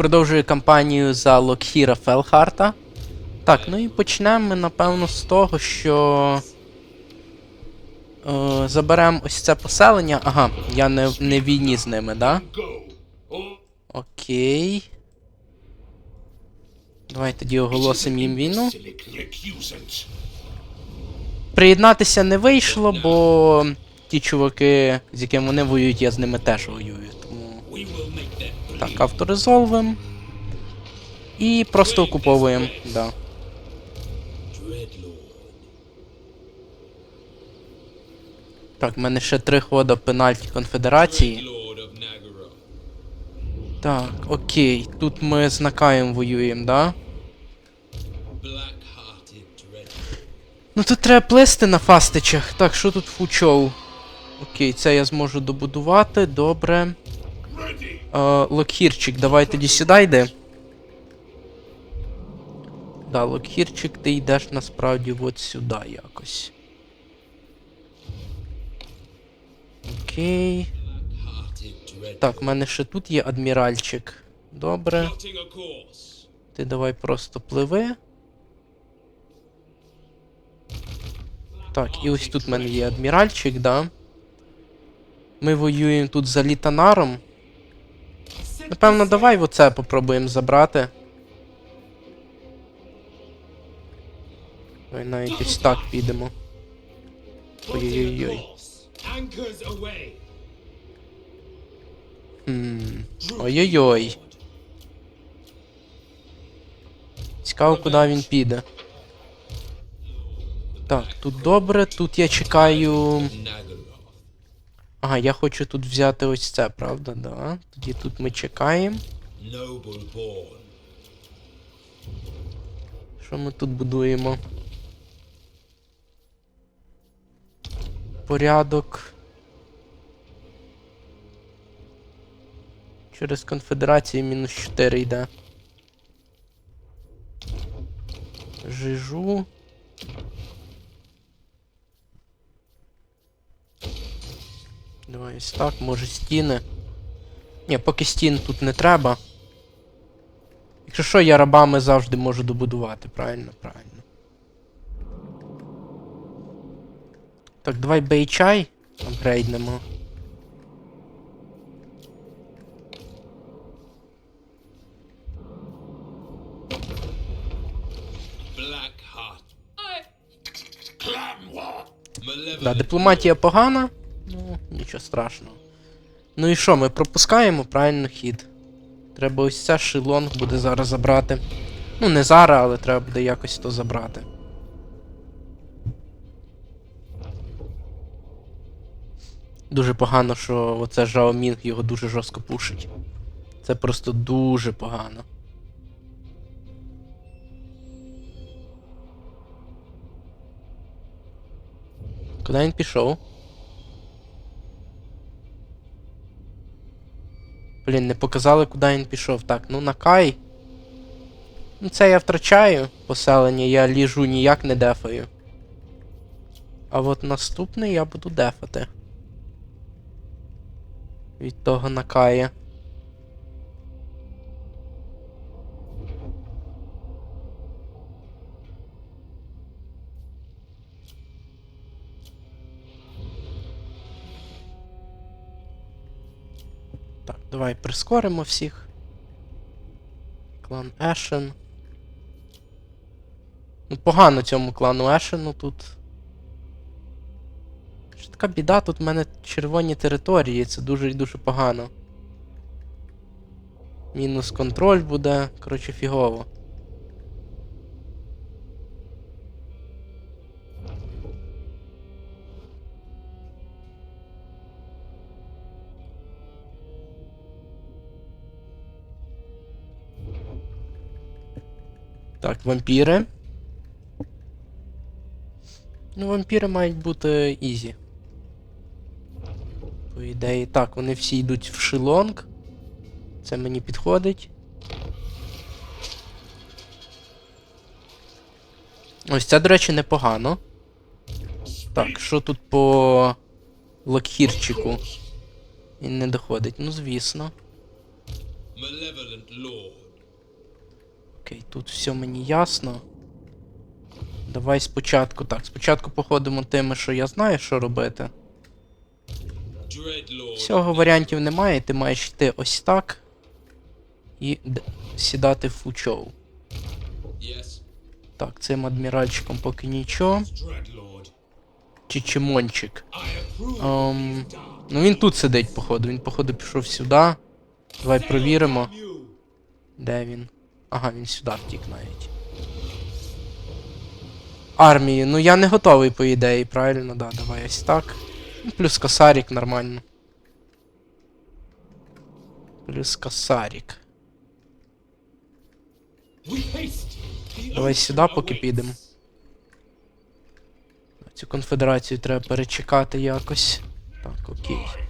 продовжую кампанію за Локхіра Фелхарта. Так, ну і почнемо ми, напевно, з того, що. Е, заберемо ось це поселення. Ага, я не, не в війні з ними, да? Окей. Давай тоді оголосимо їм війну. Приєднатися не вийшло, бо ті чуваки, з якими вони воюють, я з ними теж воюю. Так, авторизовуємо. І просто окуповуємо, да. Так, в мене ще три хода пенальті конфедерації. Так, окей. Тут ми з Накаєм воюємо, да? Ну тут треба плисти на фастичах. Так, що тут фучоу? Окей, це я зможу добудувати, добре. Е, Локхірчик, давай тоді сюди йди. Да, Локхірчик, ти йдеш насправді от сюди якось. Окей. Так, в мене ще тут є адміральчик. Добре. Ти давай просто пливи. Так, і ось тут в мене є адміральчик, да. Ми воюємо тут за літанаром. Напевно, давай оце попробуємо забрати. Давай навіть ось так підемо. Ой-ой-ой. Ой-ой-ой. Цікаво, куди він піде. Так, тут добре, тут я чекаю. Ага, я хочу тут взяти ось це, правда? Да. Тоді тут ми чекаємо. Що ми тут будуємо? Порядок. Через конфедерацію мінус 4 йде. Жижу. Давай ось так, може стіни. Ні, поки стін тут не треба. Якщо що, я рабами завжди можу добудувати, правильно, правильно. Так, давай бейчай апгрейднемо. Да, дипломатія погана. Нічого страшного. Ну і що, ми пропускаємо правильно хід. Треба ось це шилонг буде зараз забрати. Ну, не зараз, але треба буде якось то забрати. Дуже погано, що оце Жао Мінг його дуже жорстко пушить. Це просто дуже погано. Куди він пішов? Блін, не показали, куди він пішов. Так, ну на Кай. Ну це я втрачаю поселення, я ліжу ніяк не дефаю. А от наступний я буду дефати. Від того накає. Так, давай прискоримо всіх. Клан Ешен. Ну, погано цьому клану Ешену тут. Що така біда, тут в мене червоні території, це дуже і дуже погано. Мінус контроль буде, коротше, фігово. Так, вампіри. Ну, вампіри мають бути ізі. По ідеї. Так, вони всі йдуть в шилонг. Це мені підходить. Ось це, до речі, непогано. Так, що тут по лакхірчику? Він не доходить. Ну, звісно. Malevolent Lord. Окей, тут все мені ясно. Давай спочатку. Так, спочатку походимо тими, що я знаю, що робити. Всього варіантів немає, ти маєш йти ось так. І сідати в фучоу. Yes. Так, цим адміральчиком поки нічого. Dreadlord. Чи чимончик. I approve. Ем, ну він тут сидить, походу. Він, походу, пішов сюди. Давай провіримо. Де він? Ага, він сюди втік навіть. Армії. Ну я не готовий, по ідеї, правильно, да, давай ось так. Ну, плюс косарік нормально. Плюс. The Давай сюди поки підемо. Цю конфедерацію треба перечекати якось. Так, окей.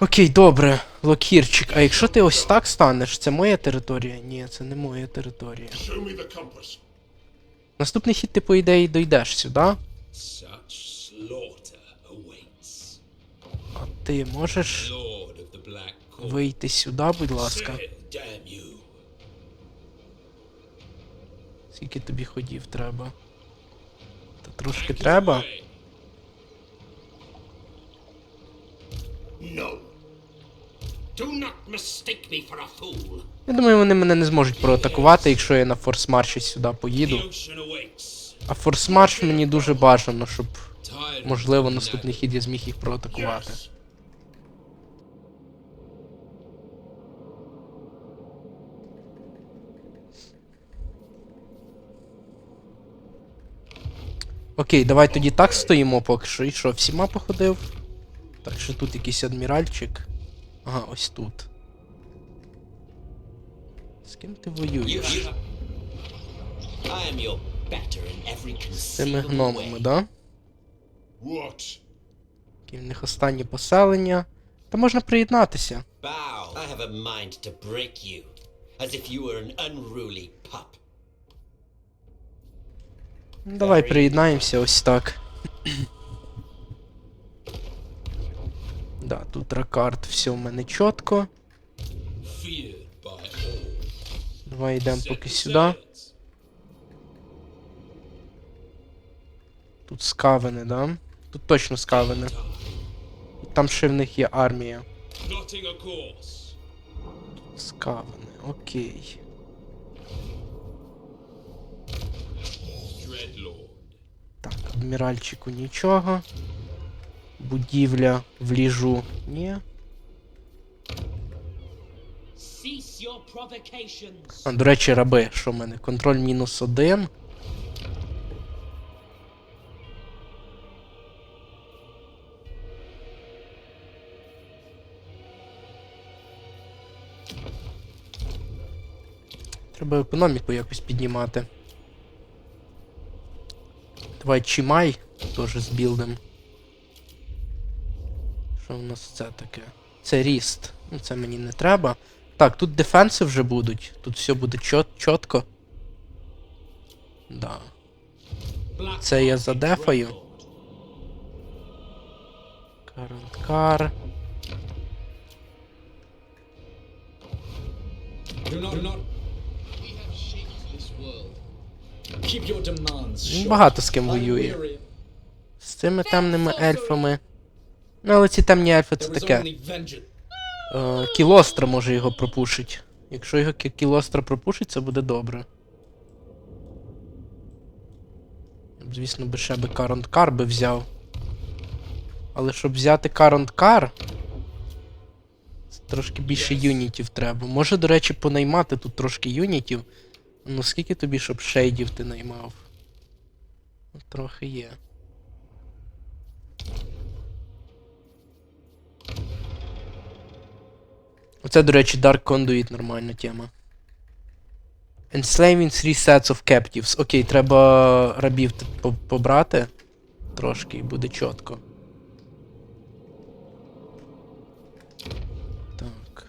Окей, добре, Локірчик. А якщо ти ось так станеш, це моя територія? Ні, це не моя територія. Наступний хід ти, по ідеї, дойдеш сюди. А ти можеш вийти сюди, будь ласка. Скільки тобі ходів треба? Та трошки треба. No. Do not mistake me for a fool. Я думаю, вони мене не зможуть проатакувати, якщо я на форс-марші сюди поїду. А форс-марш мені дуже бажано, щоб, можливо, наступний хід я зміг їх проатакувати. Окей, давай тоді так стоїмо поки що. І що, всіма походив? Так що тут якийсь адміральчик. Ага, ось тут. З ким ти воюєш? З цими гномами, да? What? Які в них останні поселення. Та можна приєднатися. Bow. I have a да, тут ракард, все в мене чітко. Давай йдемо поки сюди. Тут скавени, да? Тут точно скавени. Там ще в них є армія. A окей. Так, адміральчику нічого. Будівля в ліжу. Ні. А, до речі, раби, що в мене? Контроль мінус один. Треба економіку якось піднімати. Давай Чимай теж збілдим. Що в нас це таке? Це ріст. Ну це мені не треба. Так, тут дефенси вже будуть. Тут все буде чот чітко. Да. Це я задефаю. Каранкар. Багато з ким воює. З цими темними ельфами. Ну, але ці темні ельфи це таке. Е, Кілостра може його пропушить. Якщо його кілостра пропушить, це буде добре. Звісно, би ще би Каронткар би взяв. Але щоб взяти Каронткар, це трошки більше юнітів треба. Може, до речі, понаймати тут трошки юнітів. Ну скільки тобі, щоб шейдів ти наймав? Ну, Трохи є. Оце, до речі, Dark Conduit нормальна тема. Enslaving three sets of captives. Окей, треба рабів побрати. Трошки і буде чітко. Так.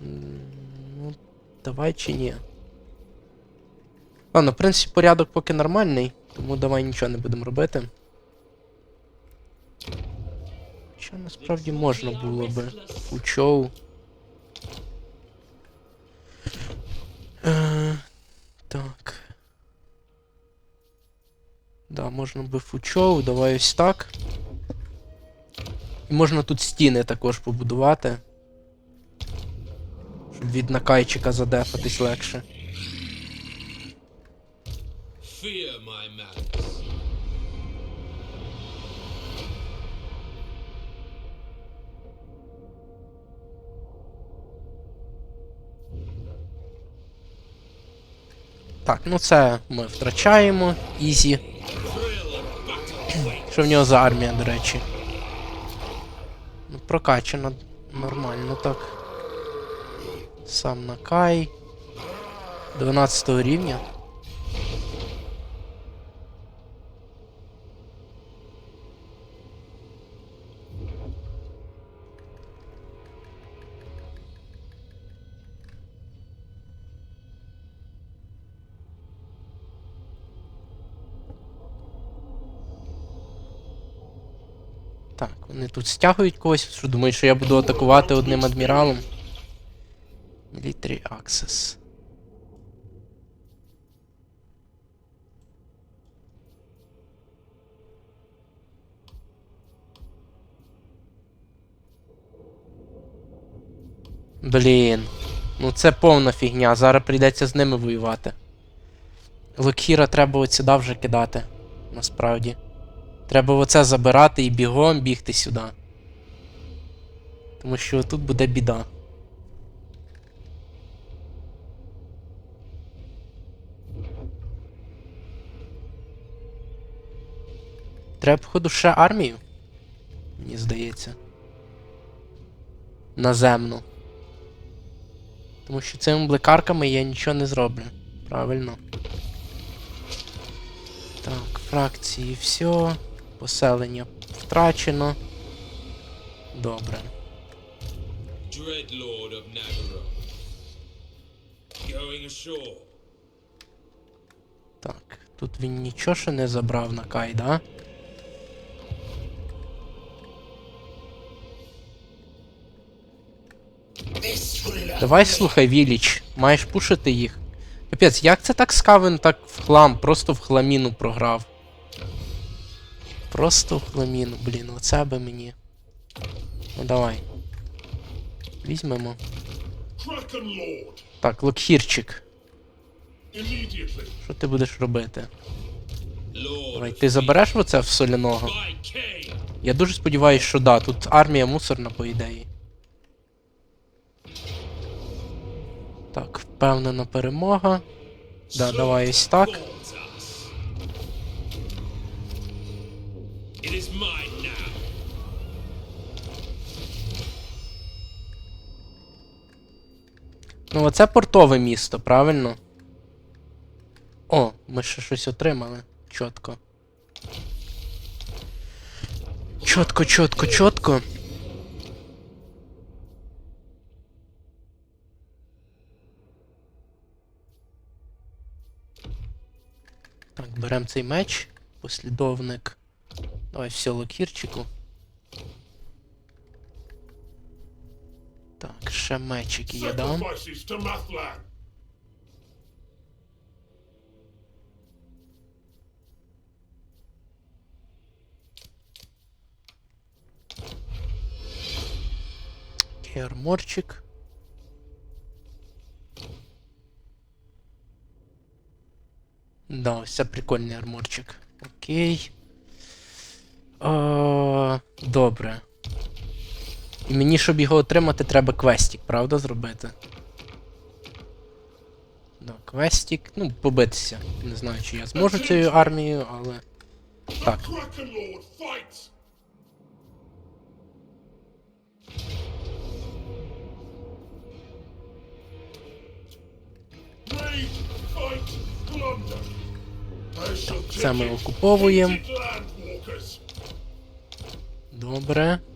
Ну, давай чи ні. Ладно, в принципі, порядок поки нормальний. Тому давай нічого не будемо робити. Що насправді можна було би. Фучоу. Е, так. Да, можна би фучоу, давай ось так. І можна тут стіни також побудувати. Щоб від накайчика задефатись легше. My malice. Так, ну це ми втрачаємо. Ізі. Що в нього за армія, до речі? Ну, прокачано нормально так. Сам Накай. 12 рівня. Так, вони тут стягують когось, що думають, що я буду атакувати одним адміралом. Military Access. Блін. Ну це повна фігня, зараз прийдеться з ними воювати. Локхіра треба от сюди вже кидати. Насправді. Треба оце забирати і бігом бігти сюди. Тому що тут буде біда. Треба, походу, ще армію. Мені здається. Наземну. Тому що цими блекарками я нічого не зроблю. Правильно. Так, фракції все. Поселення втрачено. Добре. Dreadlord of. Going ashore. Так, тут він нічого ще не забрав на Кай, да? Давай слухай, Віліч, маєш пушити їх. Капець, як це так скавен так в хлам, просто в хламіну програв. Просто в хламіну, блін, оце би мені. Ну давай. Візьмемо. Так, Локхірчик, що ти будеш робити? Давай, ти забереш оце в соляного? Я дуже сподіваюся, що да, тут армія мусорна, по ідеї. Так, впевнена перемога. Да, давай ось так. It is mine now. Ну, оце портове місто, правильно? О, ми ще щось отримали. Чітко. Чітко, чітко, чітко. Так, беремо цей меч. Послідовник. Давай все локірчику. Так, ще є дам. Окей, арморчик. Да, ось це прикольний арморчик. Окей. А, добре. І мені, щоб його отримати, треба квестик, правда, зробити? Да, квестик. Ну, побитися. Не знаю, чи я зможу цією армією, але. Так. Shall Це ми окуповуємо. Добре.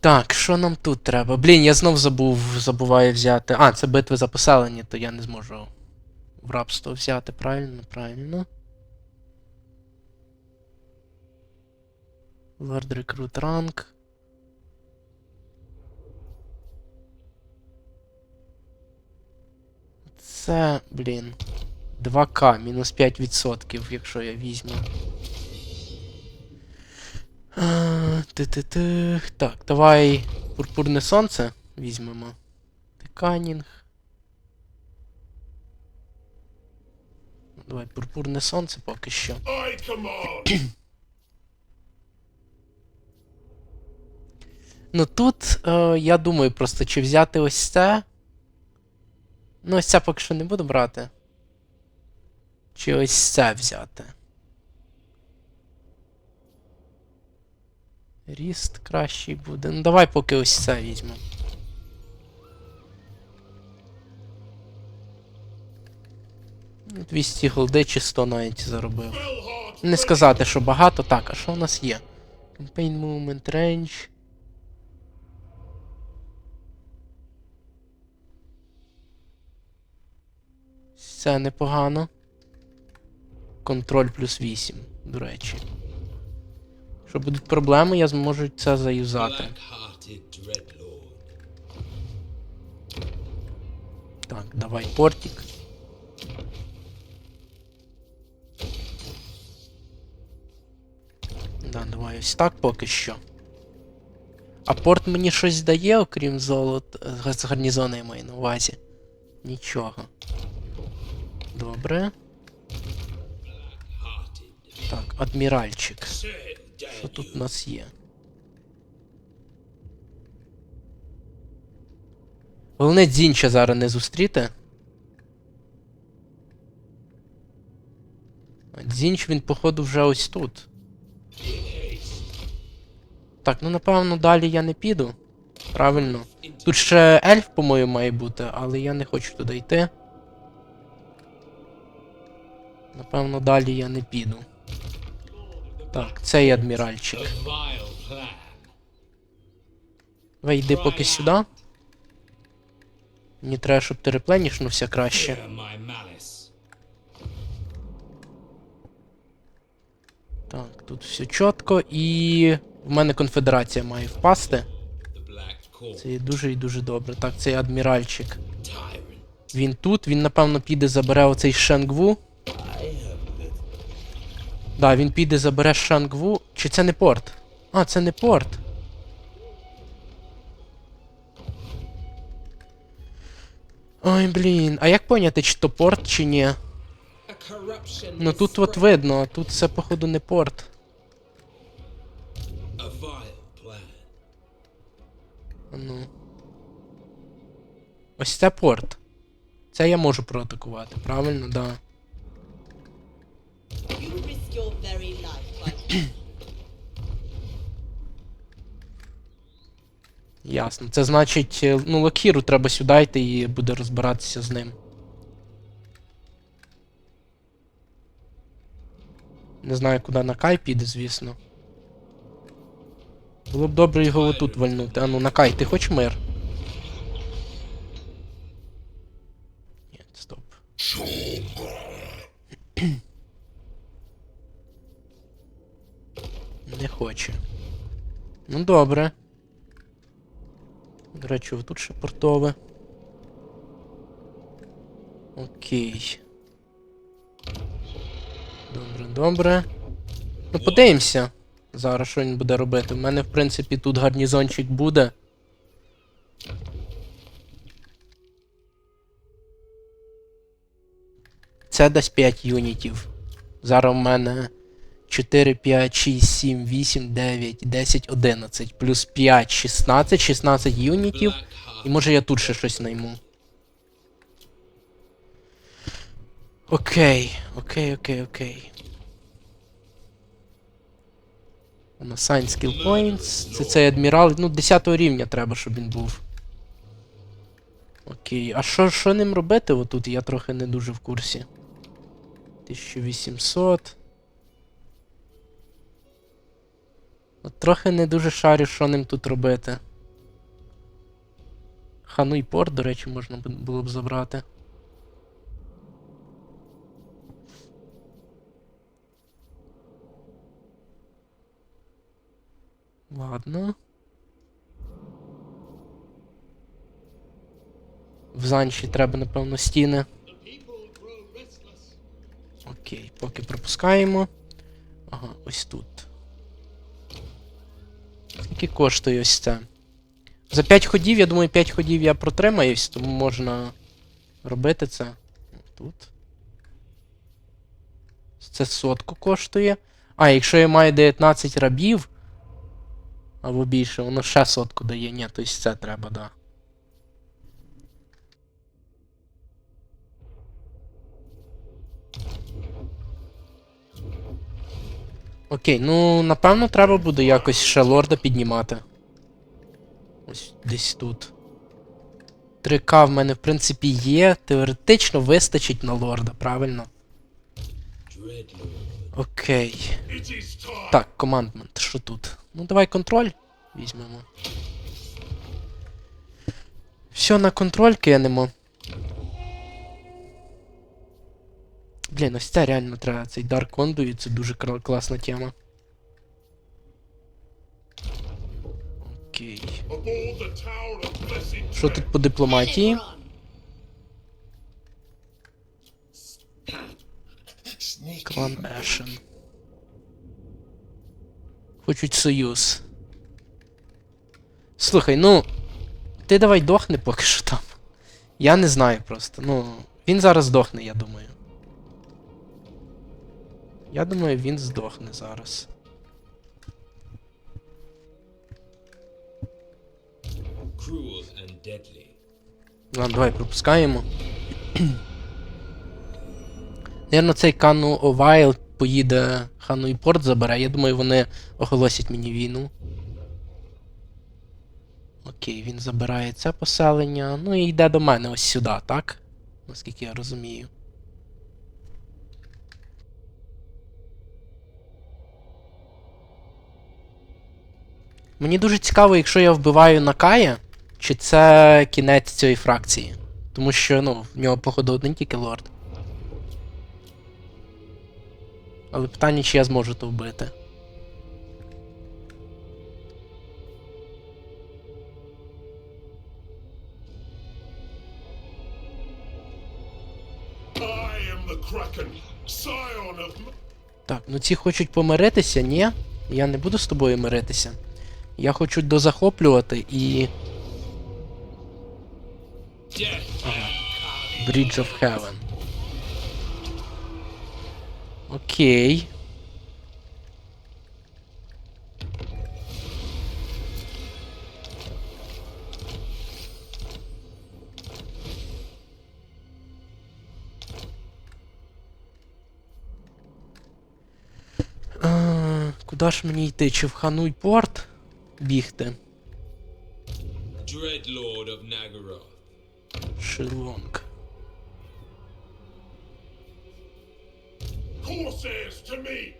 Так, що нам тут треба? Блін, я знов забув, забуваю взяти. А, це битви за поселення, то я не зможу В рабство взяти, правильно, правильно. Лорд рекрут ранг. Це, блін. 2К, мінус 5%, якщо я візьму. Ти-ти-ти. Так, давай пурпурне сонце візьмемо. Тиканінг. Давай пурпурне сонце поки що. Ну тут е, я думаю просто, чи взяти ось це. Ну, ось це поки що не буду брати. Чи ось це взяти. Ріст кращий буде. Ну давай поки ось це візьмемо. Ну, 200 голди чи 100 навіть заробив. Не сказати, що багато. Так, а що у нас є? Campaign Movement Range. Це непогано. Контроль плюс 8, до речі. Якщо будуть проблеми, я зможу це заюзати. Так, давай портик. Да, давай ось так поки що. А порт мені щось дає, окрім золот е, з гарнізону я маю на увазі. Нічого. Добре. Так, адміральчик. Що тут у нас є? Головне дзінча зараз не зустріти. Дзінч він, походу, вже ось тут. Так, ну напевно, далі я не піду. Правильно. Тут ще ельф, по-моєму, має бути, але я не хочу туди йти. Напевно, далі я не піду. Так, цей адміральчик. A vile plan. Давай йди поки сюди. Мені треба, щоб ти репленішнувся краще. Так, тут все чітко і. В мене конфедерація має впасти. Це є дуже і дуже добре. Так, цей адміральчик. Він тут, він, напевно, піде забере оцей Шенгву. Да, він піде забере Шенгву. Чи це не порт? А, це не порт. Ой, блін. А як поняти, чи то порт, чи ні? Ну тут от видно, а тут це, походу, не порт. Ну. Ось це порт. Це я можу проатакувати, правильно, да. You risk your very life by Ясно. Це значить, е, ну, Локіру треба сюди йти і буде розбиратися з ним. Не знаю, куди на Кай піде, звісно. Було б добре його отут вальнути. А ну, на Кай, ти хочеш мир? Ні, стоп. Не хоче. Ну добре. До речі, тут ще портове. Окей. Добре, добре. Ну, подивимося. Зараз що він буде робити. У мене, в принципі, тут гарнізончик буде. Це дасть 5 юнітів. Зараз у мене 4, 5, 6, 7, 8, 9, 10, 11. Плюс 5, 16, 16 юнітів. І може я тут ще щось найму. Окей, окей, окей, окей. Assign skill points. Це цей адмірал. Ну, 10 рівня треба, щоб він був. Окей. А що, що ним робити отут? Я трохи не дуже в курсі. 1800. От Трохи не дуже шарю, що ним тут робити. Хануй порт, до речі, можна було б забрати. Ладно. В занші треба, напевно, стіни. Окей, поки пропускаємо. Ага, ось тут. Скільки коштує ось це? За 5 ходів, я думаю, 5 ходів я протримаюсь, тому можна робити це. Тут. Це сотку коштує. А, якщо я маю 19 рабів. Або більше, воно ще сотку дає. Ні, то це треба, да. Окей, ну напевно треба буде якось ще лорда піднімати. Ось десь тут. 3К в мене, в принципі, є. Теоретично вистачить на лорда, правильно? Окей. Так, командмент, що тут? Ну, давай контроль візьмемо. Все на контроль кинемо. Блін, ось це реально треба. Цей Dark Conduit, це дуже класна тема. Окей. Що тут по дипломатії? Клан Ешен. Хочуть союз. Слухай, ну. Ти давай дохни поки що там. Я не знаю просто. Ну. Він зараз здохне, я думаю. Я думаю, він здохне зараз. Cruel and deadly. Ладно, давай пропускаємо. Наверно, цей Кану Овайл поїде Хану і порт забере. Я думаю, вони оголосять мені війну. Окей, він забирає це поселення. Ну і йде до мене ось сюди, так? Наскільки я розумію. Мені дуже цікаво, якщо я вбиваю Накая, чи це кінець цієї фракції. Тому що, ну, в нього, походу, один тільки лорд. Але питання, чи я зможу то вбити. Так, ну ці хочуть помиритися, ні. Я не буду з тобою миритися. Я хочу дозахоплювати і. Bridge of Heaven. Окей. А, Куди ж мені йти? Чи в Хануй порт бігти? Dreadlord of Nagaroth. Шилонг. Corsairs to me!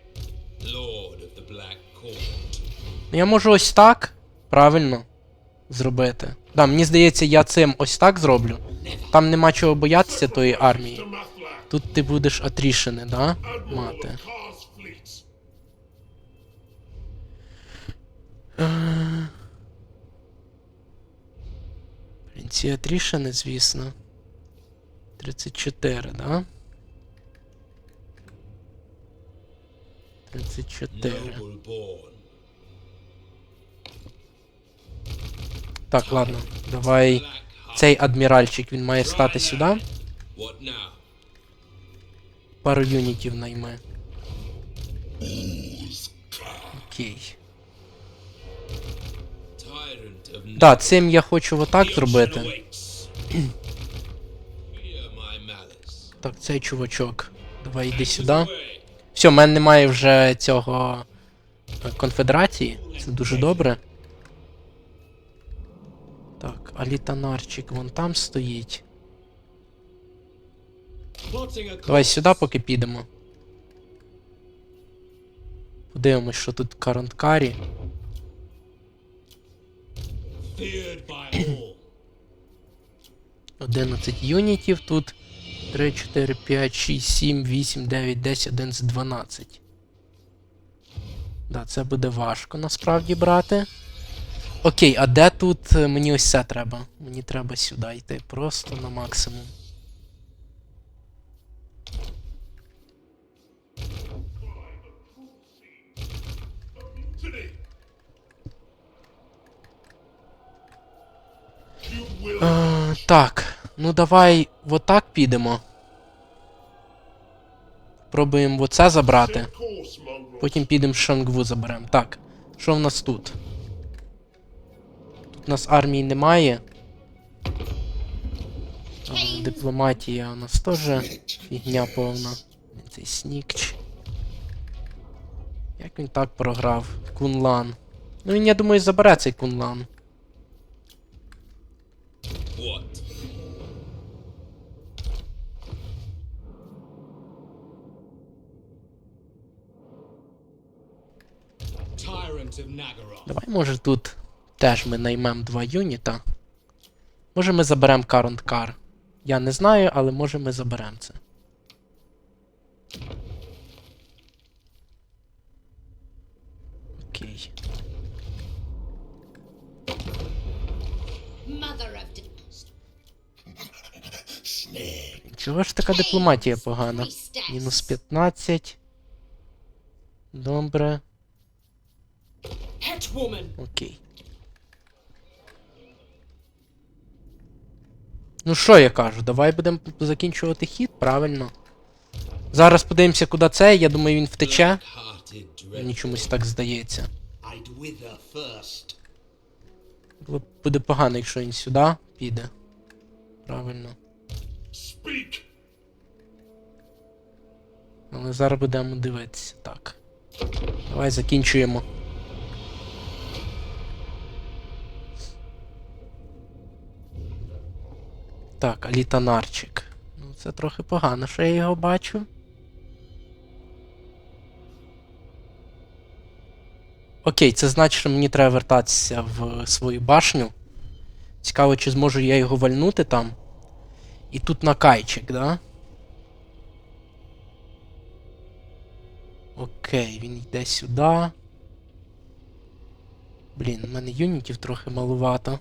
Lord of the Black Court. Ну, Я можу ось так правильно зробити. Да, мені здається, я цим ось так зроблю. Там нема чого боятися тої армії. Тут ти будеш отрішений, да? Мати. Ці отрішені, звісно. 34, да? 34. Так, ладно. Давай. Цей адміральчик, він має стати сюди. Пару юнітів найме. Окей. Да, цим я хочу отак зробити. Так, цей чувачок. Давай йди сюди. Все, в мене немає вже цього е, конфедерації. Це дуже добре. Так, алітанарчик вон там стоїть. Давай сюди поки підемо. Подивимось, що тут Каранткарі. Feared by all. 11 юнітів тут. 3, 4, 5, 6, 7, 8, 9, 10, 11, 12. Да, це буде важко насправді брати. Окей, а де тут е, мені ось це треба? Мені треба сюди йти просто на максимум. You Е, так, ну давай отак підемо. Пробуємо оце забрати. Потім підемо Шангву заберемо. Так, що в нас тут? Тут у нас армії немає. А, дипломатія у нас теж фігня повна. Цей снікч. Як він так програв? Кунлан. Ну він, я думаю, забере цей кунлан. Давай, може, тут теж ми наймемо два юніта. Може ми заберемо Кар. Я не знаю, але може ми заберемо це. Окей. Чого ж така дипломатія погана? Мінус 15. Добре. Окей. Ну що я кажу, давай будемо закінчувати хід, правильно. Зараз подивимося, куди це. Я думаю, він втече. Мені чомусь так здається. Буде погано, якщо він сюди піде. Правильно. Але зараз будемо дивитися. Так. Давай закінчуємо. Так, алітанарчик. Ну, це трохи погано, що я його бачу. Окей, це значить, що мені треба вертатися в свою башню. Цікаво, чи зможу я його вальнути там. І тут накайчик, да? Окей, він йде сюди. Блін, у мене юнітів трохи малувато.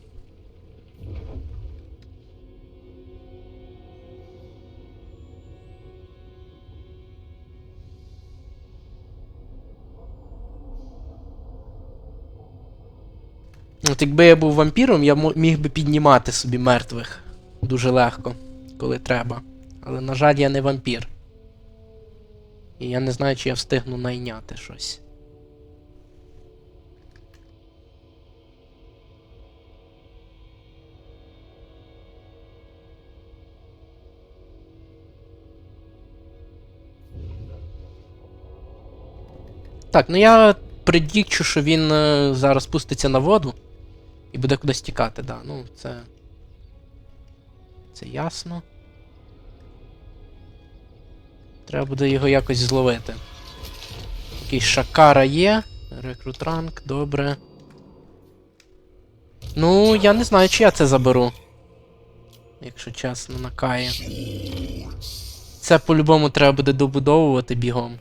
От якби я був вампіром, я міг би піднімати собі мертвих дуже легко, коли треба. Але, на жаль, я не вампір. І я не знаю, чи я встигну найняти щось. Так, ну я предікчу, що він е, зараз спуститься на воду і буде кудись тікати, да. Ну, це. Це ясно. Треба буде його якось зловити. Якийсь шакара є. Рекрут ранг, добре. Ну, я не знаю, чи я це заберу. Якщо чесно, накає. Це по-любому треба буде добудовувати бігом.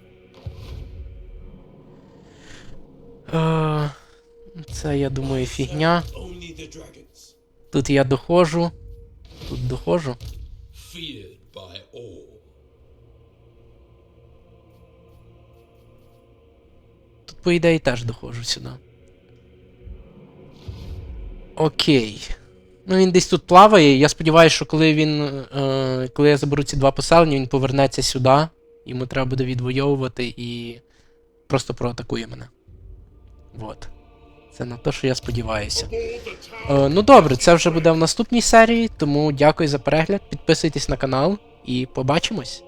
Е, Це, я думаю, фігня. Тут я доходжу. Тут доходжу. Тут, по ідеї, теж доходжу сюди. Окей. Ну він десь тут плаває. Я сподіваюся, що коли він. Е, коли я заберу ці два поселення, він повернеться сюди. Йому треба буде відвоювати і просто проатакує мене. Вот. Це на те, що я сподіваюся. Е, ну добре, це вже буде в наступній серії, тому дякую за перегляд. Підписуйтесь на канал і побачимось.